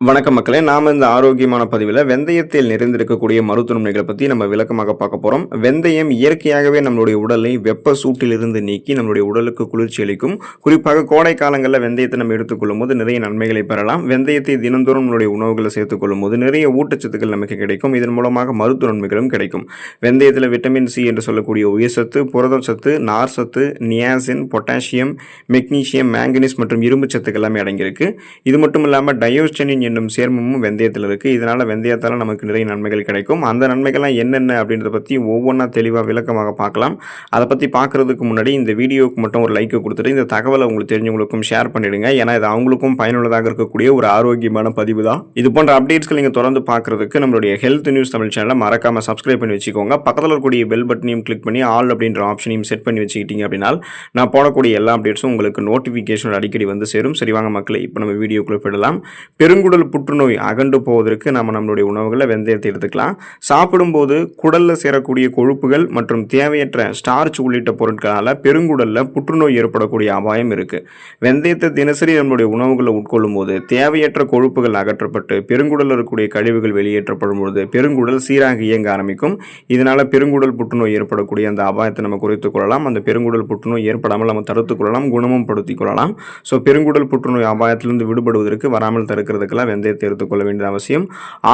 வணக்கம் மக்களே நாம் இந்த ஆரோக்கியமான பதிவில் வெந்தயத்தில் நிறைந்திருக்கக்கூடிய மருத்துவ நன்மைகளை பற்றி நம்ம விளக்கமாக பார்க்க போகிறோம் வெந்தயம் இயற்கையாகவே நம்மளுடைய உடலை வெப்ப சூட்டிலிருந்து நீக்கி நம்மளுடைய உடலுக்கு குளிர்ச்சி அளிக்கும். குறிப்பாக கோடை காலங்களில் வெந்தயத்தை நம்ம எடுத்துக்கொள்ளும் போது நிறைய நன்மைகளை பெறலாம். வெந்தயத்தை தினந்தோறும் நம்மளுடைய உணவுகளை சேர்த்துக்கொள்ளும் போது நிறைய ஊட்டச்சத்துக்கள் நமக்கு கிடைக்கும். இதன் மூலமாக மருத்துவ நன்மைகளும் கிடைக்கும். வெந்தயத்தில் விட்டமின் சி என்று சொல்லக்கூடிய உயர்சத்து புரதம் சத்து நார் சத்து நியாசின் பொட்டாசியம் மெக்னீசியம் மேங்கனீஸ் மற்றும் இரும்பு சத்துக்கள் எல்லாமே அடங்கியிருக்கு. இது மட்டும் இல்லாமல் டயோஸ்டனின் என்னும் சேர்மமும் வெந்தயத்தில் இருக்குது இதனால் வெந்தயத்தால் நமக்கு நிறைய நன்மைகள் கிடைக்கும். அந்த நன்மைகள்லாம் என்னென்ன அப்படின்றத பற்றி ஒவ்வொன்றா தெளிவாக விளக்கமாக பார்க்கலாம். அதை பற்றி பார்க்குறதுக்கு முன்னாடி இந்த வீடியோவுக்கு மட்டும் ஒரு லைக்கை கொடுத்துட்டு இந்த தகவலை உங்களுக்கு தெரிஞ்சவங்களுக்கும் ஷேர் பண்ணிடுங்க. ஏன்னா இது அவங்களுக்கும் பயனுள்ளதாக இருக்கக்கூடிய ஒரு ஆரோக்கியமான பதிவு தான். இது போன்ற அப்டேட்ஸ்கள் நீங்கள் தொடர்ந்து பார்க்குறதுக்கு நம்மளுடைய ஹெல்த் நியூஸ் தமிழ் சேனலை மறக்காமல் சப்ஸ்கிரைப் பண்ணி வச்சுக்கோங்க. பக்கத்தில் இருக்கக்கூடிய பெல் பட்டனையும் கிளிக் பண்ணி ஆல் அப்படின்ற ஆப்ஷனையும் செட் பண்ணி வச்சுக்கிட்டீங்க அப்படின்னா நான் போடக்கூடிய எல்லா அப்டேட்ஸும் உங்களுக்கு நோட்டிஃபிகேஷன் அடிக்கடி வந்து சேரும். சரி வாங்க மக்களை இப்போ நம்ம வீடியோக்குள்ளே போயிடலாம். பெருங்குடல் புற்றுநோய் அகண்டு போவதற்கு நம்ம நம்மளுடைய உணவுகளை வெந்தயத்தை எடுத்துக்கலாம். சாப்பிடும்போது குடலில் சேரக்கூடிய கொழுப்புகள் மற்றும் தேவையற்ற ஸ்டார்ச் உள்ளிட்ட பொருட்களால் பெருங்குடலில் புற்றுநோய் ஏற்படக்கூடிய அபாயம் இருக்குது வெந்தயத்தை தினசரி நம்மளுடைய உணவுகளை உட்கொள்ளும் போது தேவையற்ற கொழுப்புகள் அகற்றப்பட்டு பெருங்குடலில் இருக்கக்கூடிய கழிவுகள் வெளியேற்றப்படும் பொழுது பெருங்குடல் சீராக இயங்க ஆரம்பிக்கும். இதனால் பெருங்குடல் புற்றுநோய் ஏற்படக்கூடிய அந்த அபாயத்தை நம்ம குறைத்துக் கொள்ளலாம். அந்த பெருங்குடல் புற்றுநோய் ஏற்படாமல் நம்ம தடுத்துக் கொள்ளலாம் குணமும் படுத்திக் கொள்ளலாம். ஸோ பெருங்குடல் புற்றுநோய் அபாயத்திலிருந்து விடுபடுவதற்கு வராமல் தடுக்கிறதுக்கெல்லாம் வெந்தயத்தை எடுத்துக்கொள்ள வேண்டிய அவசியம்.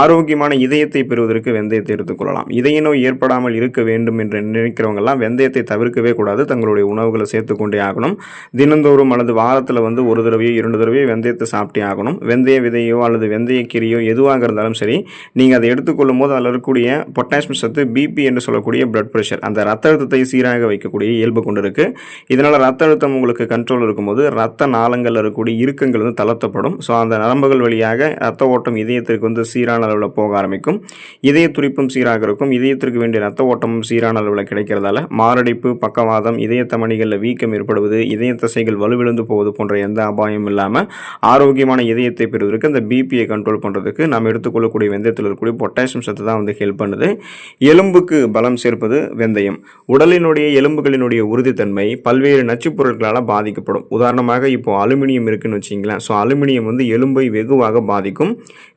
ஆரோக்கியமான இதயத்தை பெறுவதற்கு வெந்தயத்தை எடுத்துக்கொள்ளலாம் இதய நோய் ஏற்படாமல் இருக்க வேண்டும் என்று நினைக்கிறவங்கெல்லாம் வெந்தயத்தை தவிர்க்கவே கூடாது. தங்களுடைய உணவுகளை சேர்த்துக்கொண்டே ஆகணும். தினந்தோறும் அல்லது வாரத்தில் வந்து ஒரு தடவையோ இரண்டு தடவையோ வெந்தயத்தை சாப்பிட்டே ஆகணும். வெந்தய விதையோ அல்லது வெந்தய கீரையோ எதுவாக இருந்தாலும் சரி நீங்கள் அதை எடுத்துக்கொள்ளும் போது அதில் இருக்கக்கூடிய பொட்டாசியம் சத்து பிபி என்று சொல்லக்கூடிய பிளட் ப்ரெஷர் அந்த ரத்த அழுத்தத்தை சீராக வைக்கக்கூடிய இயல்பு கொண்டு இருக்கு. இதனால் ரத்த அழுத்தம் உங்களுக்கு கண்ட்ரோல் இருக்கும்போது ரத்த நாளங்களில் இருக்கக்கூடிய இறுக்கங்கள் வந்து தளர்த்தப்படும். ஸோ அந்த நரம்புகள் வழியாக ரத்த ஓட்டம் இதயத்திற்கு வந்து சீரான அளவில் போக ஆரம்பிக்கும். இதய துடிப்பும் சீராக இருக்கும். இதயத்திற்கு வேண்டிய ரத்த ஓட்டமும் சீரான அளவில் கிடைக்கிறதால மாரடைப்பு பக்கவாதம் இதய வீக்கம் ஏற்படுவது இதய தசைகள் வலுவிழந்து போவது போன்ற எந்த அபாயமும் இல்லாமல் ஆரோக்கியமான இதயத்தை பெறுவதற்கு அந்த பிபியை கண்ட்ரோல் பண்ணுறதுக்கு நாம் எடுத்துக்கொள்ளக்கூடிய வெந்தயத்தில் இருக்கக்கூடிய பொட்டாசியம் சத்து தான் வந்து ஹெல்ப் பண்ணுது. எலும்புக்கு பலம் சேர்ப்பது வெந்தயம். உடலினுடைய எலும்புகளினுடைய உறுதித்தன்மை பல்வேறு நச்சுப் பொருட்களால் பாதிக்கப்படும். உதாரணமாக இப்போ அலுமினியம் இருக்குன்னு வச்சிங்களேன் ஸோ அலுமினியம் வந்து எலும்பை வெகுவாக பாதிக்கும்.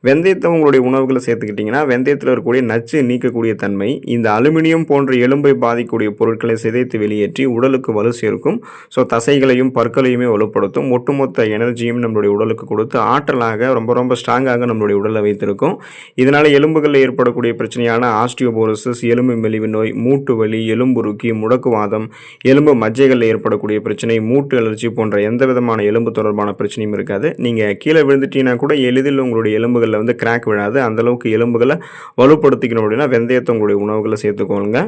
வெந்தயத்தை உங்களுடைய உணவுகளை சேர்த்துக்கிட்டிங்கன்னா வெந்தயத்தில் இருக்கக்கூடிய நச்சு நீக்கக்கூடிய தன்மை இந்த அலுமினியம் போன்ற எலும்பை பாதிக்கக்கூடிய பொருட்களை சிதைத்து வெளியேற்றி உடலுக்கு வலு சேர்க்கும். ஸோ தசைகளையும் பற்களையுமே வலுப்படுத்தும். ஒட்டுமொத்த எனர்ஜியும் நம்மளுடைய உடலுக்கு கொடுத்து ஆற்றலாக ரொம்ப ரொம்ப ஸ்ட்ராங்காக நம்மளுடைய உடலை வைத்திருக்கும். இதனால் எலும்புகளில் ஏற்படக்கூடிய பிரச்சனையான ஆஸ்டியோபோரோசிஸ் எலும்பு மெலிவு நோய் மூட்டு வலி எலும்புருக்கி முடக்குவாதம் எலும்பு மஜ்ஜைகளில் ஏற்படக்கூடிய பிரச்சனை மூட்டு அலர்ஜி போன்ற எந்த விதமான எலும்பு தொடர்பான பிரச்சனையும் இருக்காது. நீங்கள் கீழே விழுந்துட்டீங்கன்னா கூட எளிதில் உங்களுடைய எலும்புகளில் வந்து கிராக் விழாது. அந்தளவுக்கு எலும்புகளை வலுப்படுத்திக்கணும் அப்படின்னா வெந்தயத்தை உங்களுடைய உணவுகளை சேர்த்துக்கோங்க.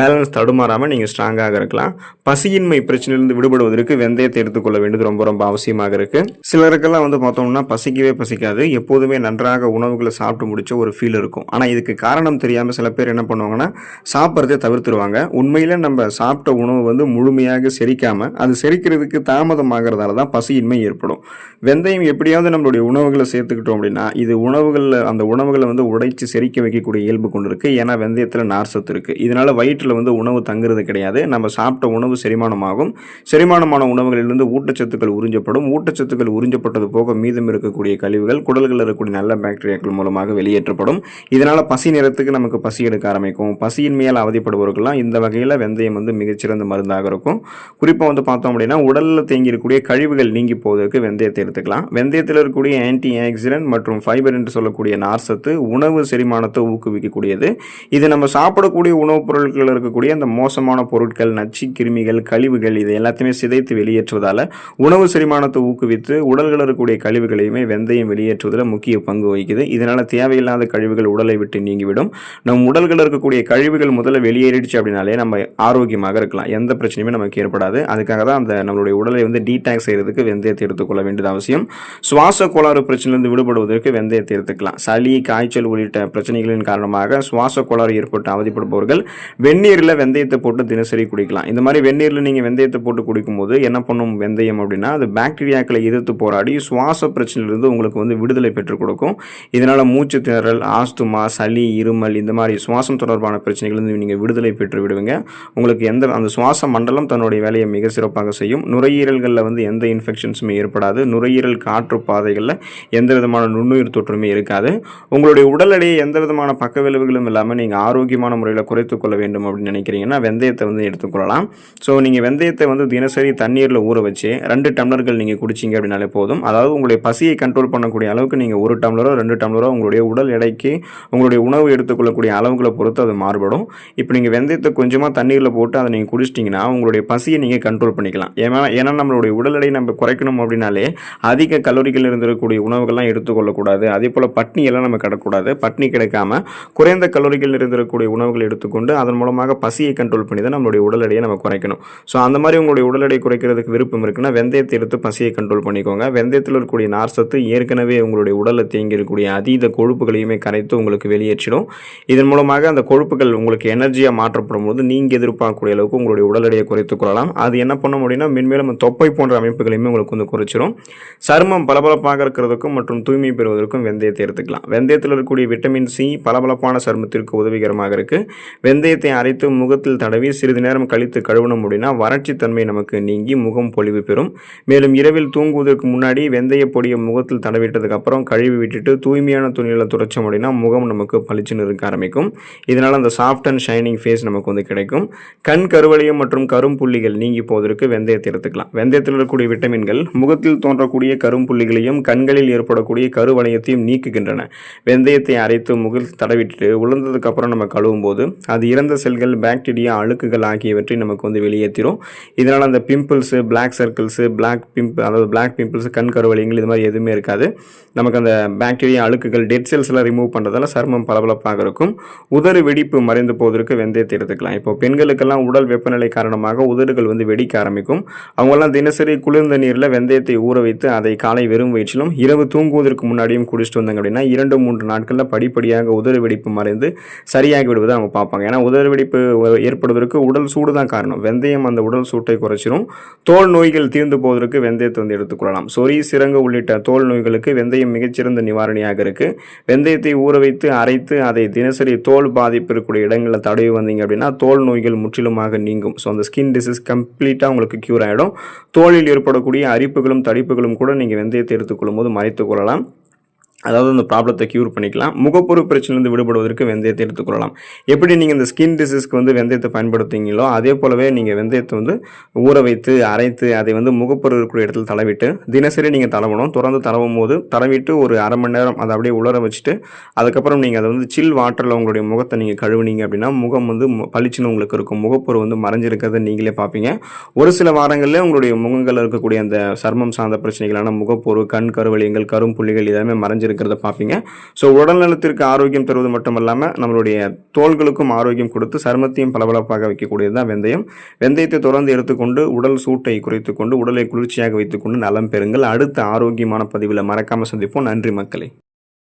பேலன்ஸ் தடுமாறாமல் நீங்கள் ஸ்ட்ராங்காக இருக்கலாம். பசியின்மை பிரச்சனையிலிருந்து விடுபடுவதற்கு வெந்தயத்தை எடுத்துக்கொள்ள வேண்டியது ரொம்ப ரொம்ப அவசியமாக இருக்குது சிலருக்கெல்லாம் வந்து பார்த்தோம்னா பசிக்கவே பசிக்காது. எப்போதுமே நன்றாக உணவுகளை சாப்பிட்டு முடிச்ச ஒரு ஃபீல் இருக்கும். ஆனால் இதுக்கு காரணம் தெரியாமல் சில பேர் என்ன பண்ணுவாங்கன்னா சாப்பிட்றதே தவிர்த்துருவாங்க. உண்மையில் நம்ம சாப்பிட்ட உணவு வந்து முழுமையாக செரிக்காமல் அது செரிக்கிறதுக்கு தாமதமாகிறதால தான் பசியின்மை ஏற்படும். வெந்தயம் எப்படியாவது நம்மளுடைய உணவுகளை சேர்த்துக்கிட்டு எடுத்துக்கிட்டோம் அப்படின்னா இது உணவுகளில் அந்த உணவுகளை வந்து உடைச்சு செரிக்க வைக்கக்கூடிய இயல்பு கொண்டு இருக்கு. ஏன்னா வெந்தயத்தில் நார் சத்து இருக்கு. இதனால வயிற்றில் வந்து உணவு தங்குறது கிடையாது. நம்ம சாப்பிட்ட உணவு செரிமானமாகும். செரிமானமான உணவுகளிலிருந்து ஊட்டச்சத்துக்கள் உறிஞ்சப்படும். ஊட்டச்சத்துக்கள் உறிஞ்சப்பட்டது போக மீதம் இருக்கக்கூடிய கழிவுகள் குடல்களில் இருக்கக்கூடிய நல்ல பாக்டீரியாக்கள் மூலமாக வெளியேற்றப்படும். இதனால் பசி நேரத்துக்கு நமக்கு பசி எடுக்க ஆரம்பிக்கும். பசியின்மையால் அவதிப்படுபவர்கள்லாம் இந்த வகையில் வெந்தயம் வந்து மிகச்சிறந்த மருந்தாக இருக்கும். குறிப்பாக வந்து பார்த்தோம் அப்படின்னா உடலில் தேங்கியிருக்கக்கூடிய கழிவுகள் நீங்கி போவதற்கு வெந்தயத்தை எடுத்துக்கலாம். வெந்தயத்தில் இருக்கக்கூடிய ஆன்டி ஆக்சிடென்ட் மற்றும் ஃபைபர் என்று சொல்லக்கூடிய நார்சத்து உணவு செரிமானத்தை ஊக்குவிக்கக்கூடியது. இது நம்ம சாப்பிடக்கூடிய உணவுப் பொருட்களில் இருக்கக்கூடிய அந்த மோசமான பொருட்கள் நச்சு கிருமிகள் கழிவுகள் இது எல்லாத்தையுமே சிதைத்து வெளியேற்றுவதால் உணவு செரிமானத்தை ஊக்குவித்து உடல்களில் இருக்கக்கூடிய கழிவுகளையுமே வெந்தயம் வெளியேற்றுவதில் முக்கிய பங்கு வகிக்குது. இதனால் தேவையில்லாத கழிவுகள் உடலை விட்டு நீங்கிவிடும். நம் உடல்களில் இருக்கக்கூடிய கழிவுகள் முதல்ல வெளியேறிடுச்சு அப்படின்னாலே நம்ம ஆரோக்கியமாக இருக்கலாம். எந்த பிரச்சனையுமே நமக்கு ஏற்படாது. அதுக்காக தான் அந்த நம்மளுடைய உடலை வந்து டீடாக்ஸ் செய்யறதுக்கு வெந்தயத்தை எடுத்துக்கொள்ள வேண்டியது அவசியம். சுவாச கோளாறு பிரச்சனையிலிருந்து விடுபடுவதற்கு வெந்தயத்தை எடுத்துக்கலாம் சளி காய்ச்சல் உள்ளிட்ட பிரச்சனைகளின் காரணமாக சுவாச கோளாறு ஏற்பட்டு அவதிப்படுபவர்கள் வெந்நீரில் வெந்தயத்தை போட்டு தினசரி குடிக்கலாம். இந்த மாதிரி வெந்நீரில் நீங்கள் வெந்தயத்தை போட்டு குடிக்கும்போது என்ன பண்ணும் வெந்தயம் அப்படின்னா அது பாக்டீரியாக்களை எதிர்த்து போராடி சுவாச பிரச்சனையிலிருந்து உங்களுக்கு வந்து விடுதலை பெற்றுக் கொடுக்கும். இதனால் மூச்சு திணறல் ஆஸ்துமா சளி இருமல் இந்த மாதிரி சுவாசம் தொடர்பான பிரச்சனைகளிலிருந்து நீங்கள் விடுதலை பெற்று விடுவீங்க. உங்களுக்கு எந்த அந்த சுவாச மண்டலம் தன்னுடைய வேலையை மிக சிறப்பாக செய்யும். நுரையீரல்களில் வந்து எந்த இன்ஃபெக்ஷன்ஸுமே ஏற்படாது. நுரையீரல் காற்று பாதைகளில் எந்த விதமான நுண்ணுயிர் தொற்றுமே இருக்காது. உங்களுடைய உடல் எடையை எந்த விதமான பக்க விளைவுகளும் இல்லாமல் நீங்கள் ஆரோக்கியமான முறையில் குறைத்துக் கொள்ள வேண்டும் அப்படின்னு நினைக்கிறீங்கன்னா வெந்தயத்தை வந்து எடுத்துக்கொள்ளலாம் ஸோ நீங்கள் வெந்தயத்தை வந்து தினசரி தண்ணீரில் ஊற வச்சு ரெண்டு டம்ளர்கள் நீங்கள் குடிச்சிங்க அப்படின்னாலே போதும். அதாவது உங்களுடைய பசியை கண்ட்ரோல் பண்ணக்கூடிய அளவுக்கு நீங்கள் ஒரு டம்ளரோ ரெண்டு டம்ளரோ உங்களுடைய உடல் எடைக்கு உங்களுடைய உணவு எடுத்துக்கொள்ளக்கூடிய அளவுகளை பொறுத்து அது மாறுபடும். இப்போ நீங்கள் வெந்தயத்தை கொஞ்சமாக தண்ணீரில் போட்டு அதை நீங்கள் குடிச்சிட்டிங்கன்னா உங்களுடைய பசியை நீங்கள் கண்ட்ரோல் பண்ணிக்கலாம். ஏன்னா ஏன்னா நம்மளுடைய உடல் எடையை நம்ம குறைக்கணும் அப்படின்னாலே அதிக கலோரிகள் இருந்திருக்கக்கூடிய உணவுகள்லாம் எடுத்துக்கொள்ளக்கூடாது. அதே போல் பட்னி எல்லாம் நம்ம கிடக்கூடாது. பட்னி கிடைக்காம குறைந்த கல்லூரிகள் நிறைந்திருக்கக்கூடிய உணவுகள் எடுத்துக்கொண்டு அதன் மூலமாக பசியை கண்ட்ரோல் பண்ணி தான் நம்மளுடைய உடல் எடையை நம்ம குறைக்கணும். ஸோ அந்த மாதிரி உங்களுடைய உடல் எடை குறைக்கிறதுக்கு விருப்பம் இருக்குன்னா வெந்தயத்தை எடுத்து பசியை கண்ட்ரோல் பண்ணிக்கோங்க. வெந்தயத்தில் இருக்கக்கூடிய நார்சத்து ஏற்கனவே உங்களுடைய உடலில் தேங்கியிருக்கக்கூடிய அதீத கொழுப்புகளையுமே கரைத்து உங்களுக்கு வெளியேற்றிடும். இதன் மூலமாக அந்த கொழுப்புகள் உங்களுக்கு எனர்ஜியாக மாற்றப்படும் போது நீங்கள் எதிர்பார்க்கக்கூடிய அளவுக்கு உங்களுடைய உடல் எடையை குறைத்துக் கொள்ளலாம். அது என்ன பண்ண முடியும்னா மென்மேலும் தொப்பை போன்ற அமைப்புகளையுமே உங்களுக்கு வந்து குறைச்சிரும். சருமம் பளபளப்பாக இருக்கிறதுக்கும் மற்றும் தூய்மை பெறுவதற்கும் வெந்தயத்தை எடுத்துக்கலாம். வெந்தயத்தில் இருக்கக்கூடிய விட்டமின் சி பளபளப்பான சருமத்திற்கு உதவிகரமாக இருக்குது வெந்தயத்தை அரைத்து முகத்தில் தடவி சிறிது நேரம் கழித்து கழுவணும் அப்படின்னா வறட்சித்தன்மை நமக்கு நீங்கி முகம் பொலிவு பெறும். மேலும் இரவில் தூங்குவதற்கு முன்னாடி வெந்தய பொடியை முகத்தில் தடவிட்டதுக்கப்புறம் கழுவி விட்டுட்டு தூய்மையான துணியில் துடைச்சோம் அப்படின்னா முகம் நமக்கு பளிச்சுன்னு இருக்க ஆரம்பிக்கும். இதனால் அந்த சாஃப்ட் அண்ட் ஷைனிங் ஃபேஸ் நமக்கு வந்து கிடைக்கும். கண் கருவளையம் மற்றும் கரும்புள்ளிகள் நீங்கி போவதற்கு வெந்தயத்தை எடுத்துக்கலாம். வெந்தயத்தில் இருக்கக்கூடிய விட்டமின்கள் முகத்தில் தோன்றக்கூடிய கரும்புள்ளிகளையும் கண்களில் ஏற்படக்கூடிய கருவளையத்தையும் நீக்குகின்றன. வெந்தயத்தை அரைத்து முகில் தடவிட்டு உலர்ந்ததுக்கு அப்புறம் நம்ம கழுவும் போது அது இறந்த செல்கள் பாக்டீரியா அழுக்குகள் ஆகியவற்றை நமக்கு வந்து வெளியேற்றிடும் இதனால் அந்த பிம்பிள்ஸு பிளாக் சர்க்கிள்ஸு பிளாக் பிம்ப் அதாவது பிளாக் பிம்பிள்ஸ் கண் கருவளையங்கள் இது மாதிரி எதுவுமே இருக்காது. நமக்கு அந்த பாக்டீரியா அழுக்குகள் டெட் செல்ஸ் எல்லாம் ரிமூவ் பண்ணுறதால சர்மம் பளபளப்பாக இருக்கும். உதறு வெடிப்பு மறைந்து போவதற்கு வெந்தயத்தை எடுத்துக்கலாம். இப்போ பெண்களுக்கெல்லாம் உடல் வெப்பநிலை காரணமாக உதடுகள் வந்து வெடிக்க ஆரம்பிக்கும். அவங்கெல்லாம் தினசரி குளிர்ந்த நீரில் வெந்தயத்தை ஊற வைத்து அதை காலை வெறும் வயிற்றிலும் இரவு தூங்குவதற்கு முன்னாடியும் குடிச்சிட்டு வந்தாங்க அப்படின்னா இரண்டு மூன்று நாட்களில் படிப்படியாக உதறு வெடிப்பு மறைந்து சரியாகி விடுவதை அவங்க பார்ப்பாங்க. ஏன்னா உதறு வெடிப்பு ஏற்படுவதற்கு உடல் சூடு தான் காரணம். வெந்தயம் அந்த உடல் சூட்டை குறைச்சிரும். தோல் நோய்கள் தீர்ந்து போவதற்கு வெந்தயத்தை வந்து எடுத்துக்கொள்ளலாம் சொறி சிறங்கு உள்ளிட்ட தோல் நோய்களுக்கு வெந்தயம் மிகச்சிறந்த நிவாரணியாக இருக்குது வெந்தயத்தை ஊற வைத்து அரைத்து அதை தினசரி தோல் பாதிப்பு இருக்கக்கூடிய இடங்களில் தடவி வந்தீங்க அப்படின்னா தோல் நோய்கள் முற்றிலுமாக நீங்கும். ஸோ அந்த ஸ்கின் டிசீஸ் கம்ப்ளீட்டாக உங்களுக்கு க்யூர் ஆகிடும் தோலில் ஏற்படக்கூடிய அரிப்புகளும் தடிப்புகளும் கூட நீங்கள் வெந்தயத்தை எடுத்துக்கொள்ளும் போது மறைத்துக் கொள்ளலாம். সুতরাং அதாவது அந்த ப்ராப்ளத்தை க்யூர் பண்ணிக்கலாம். முகப்பொரு பிரச்சனையிலிருந்து விடுபடுவதற்கு வெந்தயத்தை எடுத்துக்கொள்ளலாம் எப்படி நீங்கள் இந்த ஸ்கின் டிசீஸ்க்கு வந்து வெந்தயத்தை பயன்படுத்துவீங்களோ அதே போலவே நீங்கள் வெந்தயத்தை வந்து ஊற வைத்து அரைத்து அதை வந்து முகப்பொரு இருக்கக்கூடிய இடத்துல தடவிட்டு தினசரி நீங்கள் தடவணும். தொடர்ந்து தடவும் போது தடவிட்டு ஒரு அரை மணி நேரம் அதை அப்படியே உலர வச்சுட்டு அதுக்கப்புறம் நீங்கள் அதை வந்து சில் வாட்டரில் உங்களுடைய முகத்தை நீங்கள் கழுவுனீங்க அப்படின்னா முகம் வந்து பளிச்சுன்னு உங்களுக்கு இருக்கும். முகப்பொரு வந்து மறைஞ்சிருக்கிறத நீங்களே பார்ப்பீங்க. ஒரு சில வாரங்களில் உங்களுடைய முகங்களில் இருக்கக்கூடிய அந்த சர்மம் சார்ந்த பிரச்சனைகளான முகப்பொரு கண் கருவலியங்கள் கரும்புள்ளிகள் எல்லாமே மறைஞ்சிருக்கிறத பார்ப்பீங்க. ஸோ உடல்நலத்திற்கு ஆரோக்கியம் தருவது மட்டும் இல்லாமல் நம்மளுடைய தோள்களுக்கும் ஆரோக்கியம் கொடுத்து சருமத்தையும் பளபளப்பாக வைக்கக்கூடியது தான் வெந்தயம். வெந்தயத்தை தொடர்ந்து எடுத்துக்கொண்டு உடல் சூட்டை குறைத்துக்கொண்டு உடலை குளிர்ச்சியாக வைத்துக்கொண்டு நலம் பெறுங்கள். அடுத்த ஆரோக்கியமான பதிவில் மறக்காமல் சந்திப்போம். நன்றி மக்களே.